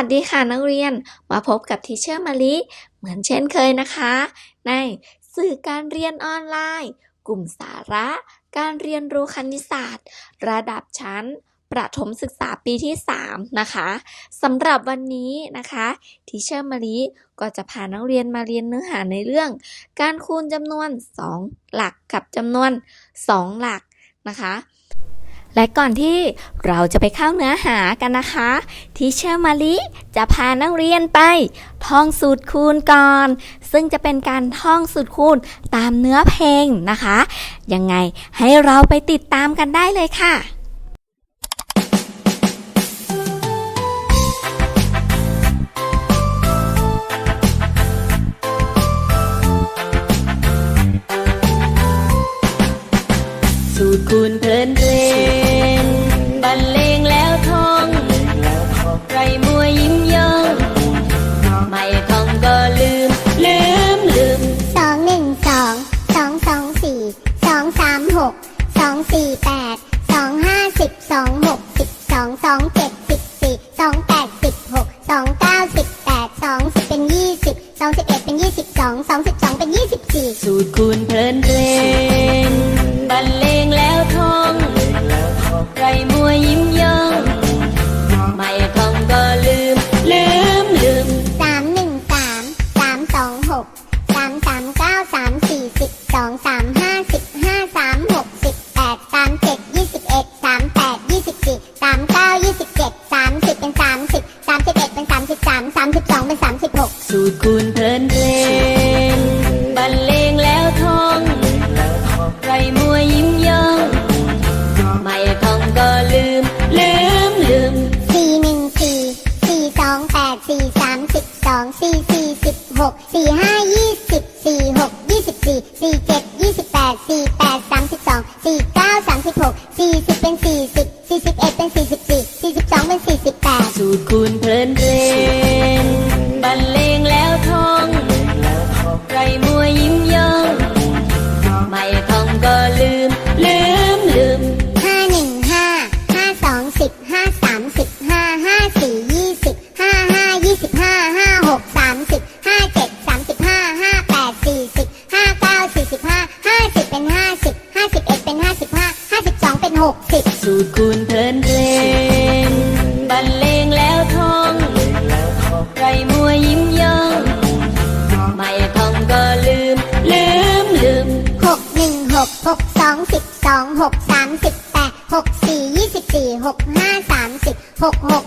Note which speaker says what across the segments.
Speaker 1: วัสดีค่ะนักเรียน มาพบกับทิเชอร์มาลิเหมือนเช่นเคยนะคะ ในสื่อการเรียนออนไลน์ กลุ่มสาระ การเรียนรู้คณิตศาสตร์ ระดับชั้น ประถมศึกษาปีที่ 3 นะคะสำหรับวันนี้นะคะทิเชอร์มาลิก็จะพานักเรียนมาเรียนเนื้อหาในเรื่อง การคูณจำนวน 2 หลักกับจำนวน 2 หลักนะคะ และก่อนที่เราจะไปเข้าเนื้อหากันนะคะทีเชอร์มาลิจะพานักเรียนไป ท่องสูตรคูณก่อน ซึ่งจะเป็นการท่องสูตรคูณตามเนื้อเพลงนะคะ ยังไงให้เราไปติดตามกันได้เลยค่ะ
Speaker 2: สูตรคูณเพลินเพล
Speaker 3: หกสองสิบสองหกสา
Speaker 2: ม
Speaker 3: สิบแปดหก
Speaker 2: สี่ยี่
Speaker 3: สิบสี่หกห้าสามสิบหกหก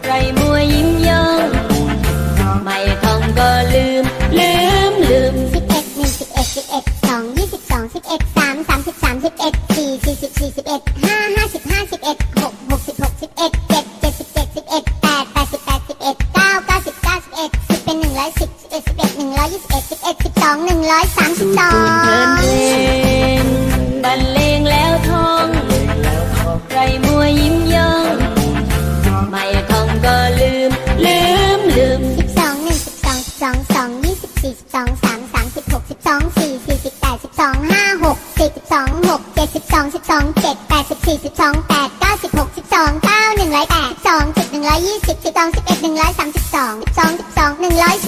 Speaker 3: primary.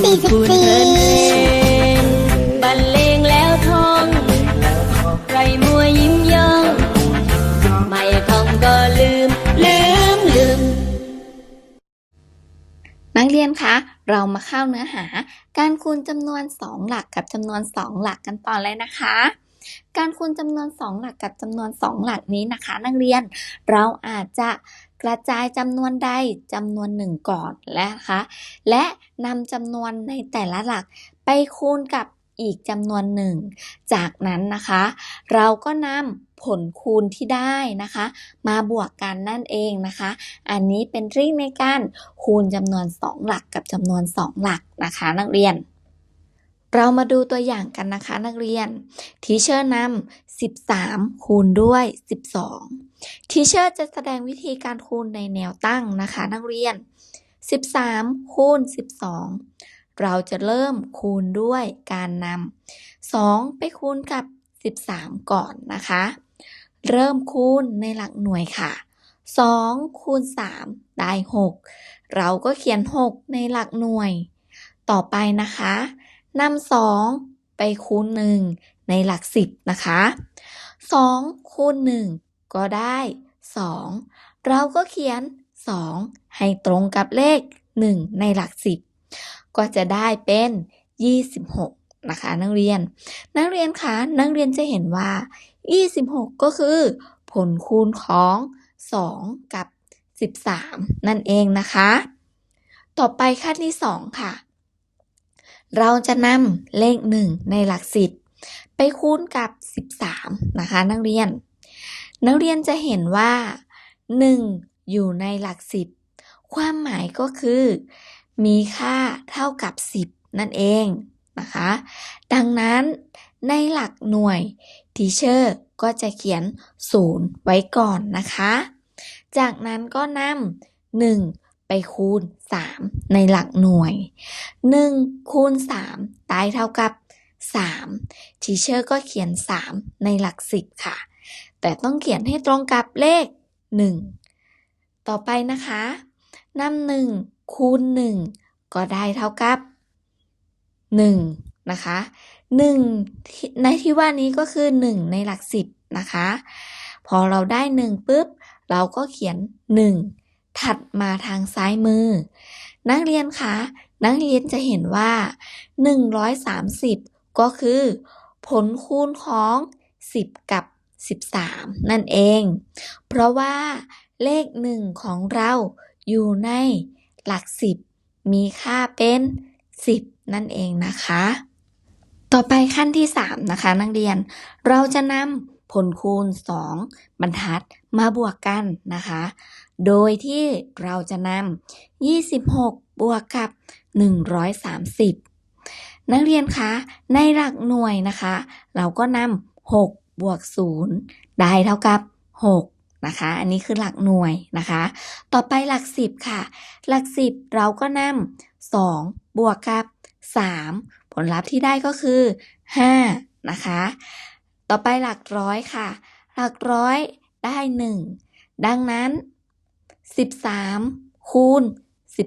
Speaker 3: สี่สิบ
Speaker 2: คูณเพ
Speaker 3: สี่บ
Speaker 2: รรเลงแล้วทองใครมัวยิ้มย่องไม่ท่องก็ลืม ลืมลืม
Speaker 3: นักเรี
Speaker 2: ย
Speaker 3: น
Speaker 2: คะ
Speaker 1: เรามาเข้าเนื้อหา การคูณจำนวน2หลักกับจำนวน2หลักกันต่อเลยนะคะการคูณจำนวน 2 หลักกับจำนวน 2 หลักนี้นะคะ นักเรียน เราอาจจะ กระจายจำนวนใดจำนวนหนึ่งก่อนและนะคะ และนำจำนวนในแต่ละหลักไปคูณกับอีกจำนวนหนึ่ง จากนั้นนะคะ เราก็นำผลคูณที่ได้นะคะ มาบวกกันนั่นเองนะคะ อันนี้เป็นทริคในการคูณจำนวน 2 หลักกับจำนวน 2 หลักนะคะ นักเรียน เรามาดูตัวอย่างกันนะคะนักเรียนทีเชอร์นำ 13 คูณด้วย 12ทีเชอร์จะแสดงวิธีการคูณในแนวตั้งนะคะ นักเรียน 13 คูณ 12 เราจะเริ่มคูณด้วยการนำ2 ไปคูณกับ 13 ก่อนนะคะ เริ่มคูณในหลักหน่วยค่ะ 2 คูณ 3 ได้ 6 เราก็เขียน 6 ในหลักหน่วย ต่อไปนะคะนำ2ไปคูณ 1 ในหลัก10นะคะ2คูณ1ก็ได้ 2 เราก็เขียน 2 ให้ตรงกับเลข 1 ในหลัก10ก็จะได้เป็น 26 นะคะ นักเรียน นักเรียนคะนักเรียนจะเห็นว่า 26 ก็คือ ผลคูณของ 2 กับ 13 นั่นเองนะคะ ต่อไปขั้นที่ 2 ค่ะ เราจะนำเลข 1 ในหลัก10 ไปคูณกับ 13 นะคะ นักเรียน นักเรียนจะเห็นว่า 1 อยู่ในหลัก 10 ความหมายก็คือ มีค่าเท่ากับ 10 นั่นเองนะคะ ดังนั้นในหลักหน่วยทีเชอร์ก็จะเขียน 0 ไว้ก่อนนะคะ จากนั้นก็นำ1ไปคูณ 3 ในหลักหน่วย 1 คูณ3ได้เท่ากับ 3ทีเชอร์ก็เขียน 3 ในหลัก 10 ค่ะ แต่ต้องเขียนให้ตรงกับเลข 1 ต่อไปนะคะนำ1คูณ 1 ก็ได้เท่ากับ 1 นะคะ 1 ในที่ว่านี้ก็คือ 1 ในหลัก 10 นะคะ พอเราได้ 1 ปุ๊บ เราก็เขียน 1 ถัดมาทางซ้ายมือ นักเรียนคะนักเรียนจะเห็นว่า 130 ก็คือ ผลคูณของ 10 กับ 13 นั่นเอง เพราะว่าเลข 1 ของเราอยู่ในหลัก 10 มีค่าเป็น 10 นั่นเองนะคะ ต่อไปขั้นที่ 3 นะคะ นักเรียน เราจะนำผลคูณ 2 บรรทัดมาบวกกันนะคะ โดยที่เราจะนำ26 บวกกับ 130 นักเรียนคะ ในหลักหน่วยนะคะ เราก็นำ6บวก0ได้เท่ากับ 6 นะคะ อันนี้คือหลักหน่วยนะคะ ต่อไปหลัก 10 ค่ะ หลัก 10 เราก็นำ2บวกกับ 3 ผลลัพธ์ที่ได้ก็คือ 5 นะคะ ต่อไปหลักร้อยค่ะ หลักร้อยได้ 1 ดังนั้น 13 คูณ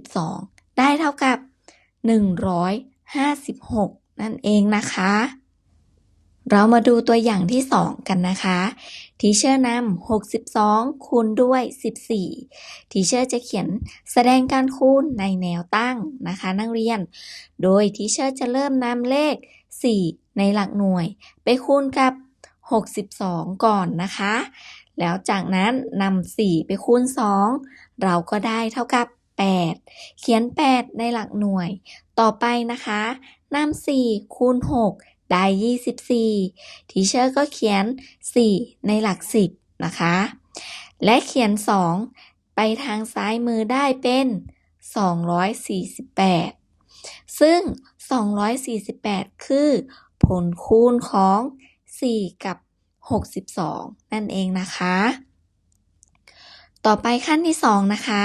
Speaker 1: 12 ได้เท่ากับ 56 นั่นเองนะคะ เรามาดูตัวอย่างที่ 2 กันนะคะทีเชอร์นำ62 คูณด้วย 14ทีเชอร์จะเขียนแสดงการคูณในแนวตั้งนะคะ นักเรียน โดยทีเชอร์จะเริ่มนำเลข 4 ในหลักหน่วย ไปคูณกับ 62 ก่อนนะคะ แล้วจากนั้นนำ4 ไปคูณ 2 เราก็ได้เท่ากับ 8 เขียน 8 ในหลักหน่วย ต่อไปนะคะนำ4คูณ 6 ได้ 24 ทีเชอร์ก็เขียน 4 ในหลัก 10 นะคะ และเขียน 2 ไปทางซ้ายมือได้เป็น 248 ซึ่ง 248 คือผลคูณของ 4 กับ 62 นั่นเองนะคะ ต่อไปขั้นที่ 2 นะคะ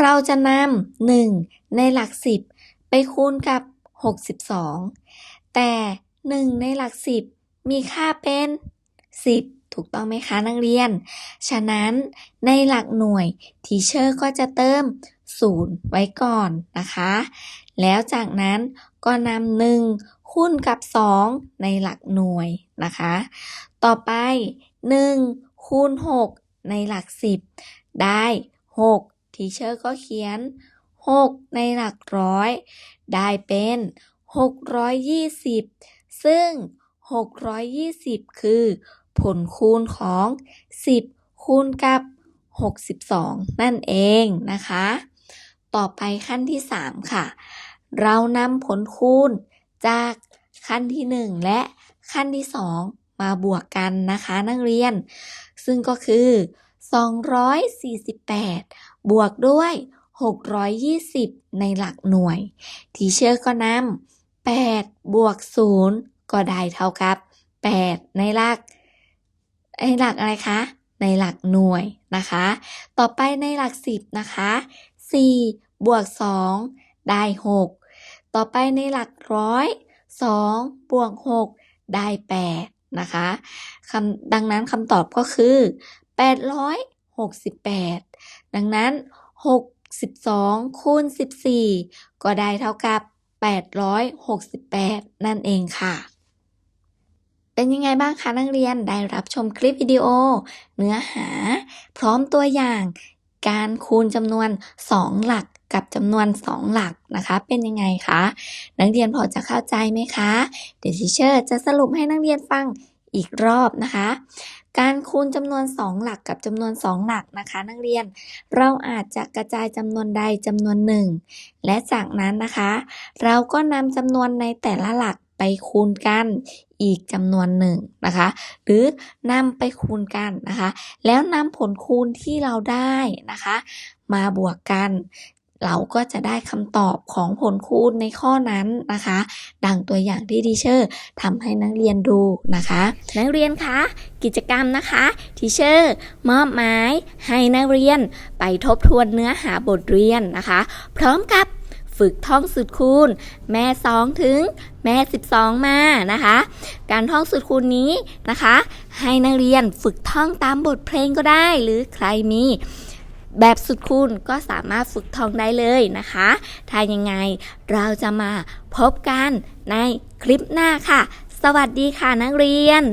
Speaker 1: เราจะนำ1ในหลัก 10 ไปคูณกับ 62 แต่ 1 ในหลัก 10 มีค่าเป็น 10 ถูกต้องไหมคะนักเรียน ฉะนั้นในหลักหน่วยทีเชอร์ก็จะเติม 0 ไว้ก่อนนะคะ แล้วจากนั้นก็นำ1คูณกับ 2 ในหลักหน่วยนะคะ ต่อไป 1 คูณ 6 ในหลัก 10 ได้ 6 ทีเชอร์ก็เขียน 6 ในหลักร้อย ได้เป็น 620 ซึ่ง 620 คือ ผลคูณของ 10 คูณกับ 62 นั่นเองนะคะ ต่อไปขั้นที่ 3 ค่ะ เรานำผลคูณจากขั้นที่ 1 และขั้นที่ 2 มาบวกกันนะคะนักเรียน ซึ่งก็คือ 248 บวกด้วย 620 ในหลักหน่วย ทีเชอร์ก็นำ8บวก0ก็ได้เท่ากับ 8 ในหลัก ในหลักอะไรคะ ในหลักหน่วยนะคะ ต่อไปในหลัก 10 นะคะ 4 บวก 2 ได้ 6 ต่อไปในหลักร้อย2บวก 6 ได้ 8 นะคะคำดังนั้นคำตอบก็คือ 868 ดังนั้น 62คูณ 14 ก็ได้เท่ากับ 868 นั่นเองค่ะ เป็นยังไงบ้างคะนักเรียนได้รับชมคลิปวิดีโอ เนื้อหา พร้อมตัวอย่าง การคูณจำนวน 2 หลักกับจำนวน 2 หลักนะคะ เป็นยังไงคะ นักเรียนพอจะเข้าใจไหมคะ เดี๋ยวทีเชอร์จะสรุปให้นักเรียนฟัง อีกรอบนะคะ การคูณจำนวน 2 หลักกับจำนวน 2 หลักนะคะ นักเรียน เราอาจจะกระจายจำนวนใดจำนวนหนึ่ง และจากนั้นนะคะ เราก็นำจำนวนในแต่ละหลักไปคูณกันอีกจำนวนหนึ่งนะคะ หรือนำไปคูณกันนะคะ แล้วนำผลคูณที่เราได้นะคะ มาบวกกัน เราก็จะได้คำตอบของผลคูณในข้อนั้นนะคะ ดังตัวอย่างที่ทีเชอร์ทำให้นักเรียนดูนะคะ นักเรียนคะกิจกรรมนะคะทีเชอร์มอบหมายให้นักเรียนไปทบทวนเนื้อหาบทเรียนนะคะ พร้อมกับฝึกท่องสูตรคูณ แม่ 2 ถึงแม่ 12 มานะคะ การท่องสูตรคูณนี้นะคะ ให้นักเรียนฝึกท่องตามบทเพลงก็ได้ หรือใครมี แบบสุดคุณก็สามารถฝึกท่องได้เลยนะคะ ถ้ายังไงเราจะมาพบกันในคลิปหน้าค่ะ สวัสดีค่ะนักเรียน